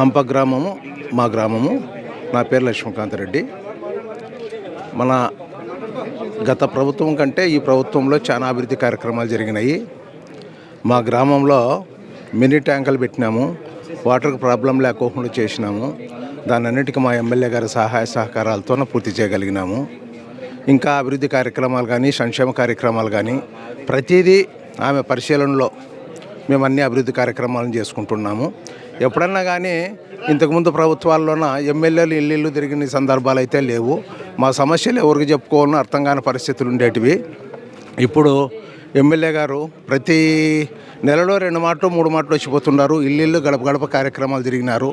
హంప గ్రామము మా గ్రామము. నా పేరు లక్ష్మీకాంతరెడ్డి మన గత ప్రభుత్వం కంటే ఈ ప్రభుత్వంలో చాలా అభివృద్ధి కార్యక్రమాలు జరిగినాయి. మా గ్రామంలో మినీ ట్యాంకులు పెట్టినాము. వాటర్కి ప్రాబ్లం లేకోకుండా చేసినాము. దాని మా ఎమ్మెల్యే గారి సహాయ సహకారాలతోనే పూర్తి చేయగలిగినాము. ఇంకా అభివృద్ధి కార్యక్రమాలు కానీ సంక్షేమ కార్యక్రమాలు కానీ ప్రతిదీ ఆమె పరిశీలనలో మేము అన్ని అభివృద్ధి కార్యక్రమాలను చేసుకుంటున్నాము. ఎప్పుడన్నా కానీ ఇంతకుముందు ప్రభుత్వాల్లోన ఎమ్మెల్యేలు ఇల్లు తిరిగిన సందర్భాలు అయితే లేవు. మా సమస్యలు ఎవరికి చెప్పుకోవాలని అర్థం కాని పరిస్థితులు ఉండేటివి. ఇప్పుడు ఎమ్మెల్యే గారు ప్రతి నెలలో రెండు మాటలు మూడు మాటలు వచ్చిపోతున్నారు. ఇల్లు గడప గడప కార్యక్రమాలు తిరిగినారు.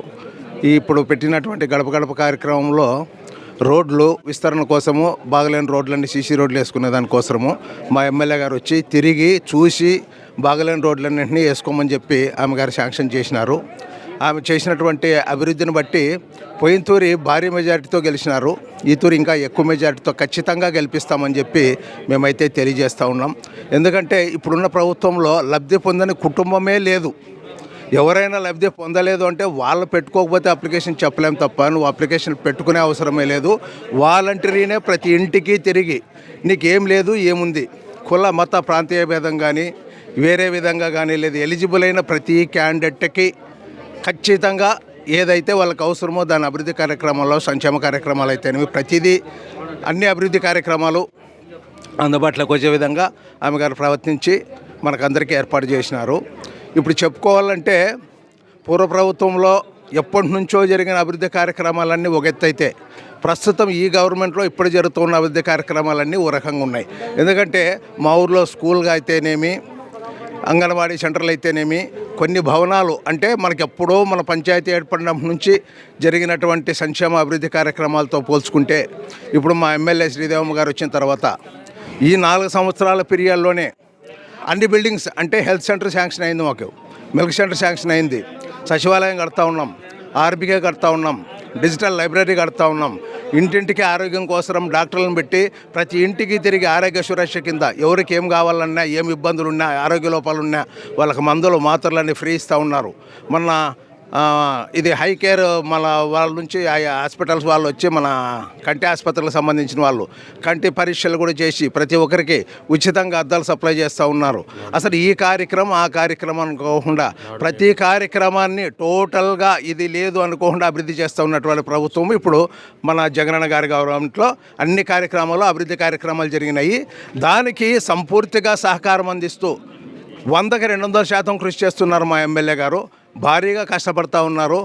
ఇప్పుడు పెట్టినటువంటి గడప గడప కార్యక్రమంలో రోడ్లు విస్తరణ కోసము బాగలేని రోడ్లన్నీ సీసీ రోడ్లు వేసుకునే దానికోసము మా ఎమ్మెల్యే గారు వచ్చి తిరిగి చూసి బాగలేని రోడ్లన్నింటినీ వేసుకోమని చెప్పి ఆమె గారు శాంక్షన్ చేసినారు. ఆమె చేసినటువంటి అభివృద్ధిని బట్టి పోయిన తూరి భారీ మెజారిటీతో గెలిచినారు. ఈ తూరి ఇంకా ఎక్కువ మెజారిటీతో ఖచ్చితంగా గెలిపిస్తామని చెప్పి మేమైతే తెలియజేస్తూ ఉన్నాం. ఎందుకంటే ఇప్పుడున్న ప్రభుత్వంలో లబ్ధి పొందని కుటుంబమే లేదు. ఎవరైనా లబ్ధి పొందలేదు అంటే వాళ్ళు పెట్టుకోకపోతే అప్లికేషన్ చెప్పలేం తప్ప నువ్వు అప్లికేషన్ పెట్టుకునే అవసరమే లేదు. వాలంటరీనే ప్రతి ఇంటికి తిరిగి నీకేం లేదు ఏముంది? కుల మత ప్రాంతీయ భేదం కానీ వేరే విధంగా కానీ లేదు. ఎలిజిబుల్ అయిన ప్రతి క్యాండిడేట్కి ఖచ్చితంగా ఏదైతే వాళ్ళకి అవసరమో దాని అభివృద్ధి కార్యక్రమాల్లో సంక్షేమ కార్యక్రమాలు అయితేనేవి ప్రతిదీ అన్ని అభివృద్ధి కార్యక్రమాలు అందుబాటులోకి వచ్చే విధంగా ఆమె గారు ప్రవర్తించి మనకందరికీ ఏర్పాటు చేసినారు. ఇప్పుడు చెప్పుకోవాలంటే పూర్వ ప్రభుత్వంలో ఎప్పటి నుంచో జరిగిన అభివృద్ధి కార్యక్రమాలన్నీ ఒక ఎత్తు ప్రస్తుతం ఈ గవర్నమెంట్లో ఇప్పుడు జరుగుతున్న అభివృద్ధి కార్యక్రమాలన్నీ ఓ రకంగా ఉన్నాయి. ఎందుకంటే మా ఊర్లో స్కూల్గా అయితేనేమి అంగన్వాడీ సెంటర్లు అయితేనేమి కొన్ని భవనాలు అంటే మనకి ఎప్పుడో మన పంచాయతీ ఏర్పడినప్పటి నుంచి జరిగినటువంటి సంక్షేమ అభివృద్ధి కార్యక్రమాలతో పోల్చుకుంటే ఇప్పుడు మా ఎమ్మెల్యే శ్రీదేవమ్మ గారు వచ్చిన తర్వాత ఈ నాలుగు సంవత్సరాల పీరియడ్లోనే అన్ని బిల్డింగ్స్ అంటే హెల్త్ సెంటర్ శాంక్షన్ అయింది మాకు మిల్క్ సెంటర్ శాంక్షన్ అయింది సచివాలయం కడతా ఉన్నాం ఆర్బీకే కడతా ఉన్నాం డిజిటల్ లైబ్రరీ కడతా ఉన్నాం ఇంటింటికి ఆరోగ్యం కోసం డాక్టర్లను పెట్టి ప్రతి ఇంటికి తిరిగి ఆరోగ్య సురక్ష కింద ఎవరికి ఏం కావాలన్నా ఏం ఇబ్బందులు ఉన్నా ఆరోగ్య లోపాలు ఉన్నా వాళ్ళకి మందులు మాత్రలన్నీ ఫ్రీ ఇస్తూ ఉన్నారు. మొన్న ఇది హై కేర్ మన వాళ్ళ నుంచి ఆ హాస్పిటల్స్ వాళ్ళు వచ్చి మన కంటి ఆసుపత్రులకు సంబంధించిన వాళ్ళు కంటి పరీక్షలు కూడా చేసి ప్రతి ఒక్కరికి ఉచితంగా అద్దాలు సప్లై చేస్తూ ఉన్నారు. అసలు ఈ కార్యక్రమం ఆ కార్యక్రమం అనుకోకుండా ప్రతి కార్యక్రమాన్ని టోటల్గా ఇది లేదు అనుకోకుండా అభివృద్ధి చేస్తూ ఉన్నటువంటి ప్రభుత్వం ఇప్పుడు మన జగనన్న గారి గవర్నమెంట్లో అన్ని కార్యక్రమాలు అభివృద్ధి కార్యక్రమాలు జరిగినాయి. దానికి సంపూర్తిగా సహకారం అందిస్తూ వందకి రెండు వందల శాతం కృషి చేస్తున్నారు మా ఎమ్మెల్యే గారు. భారీగా కష్టపడతా ఉన్నారు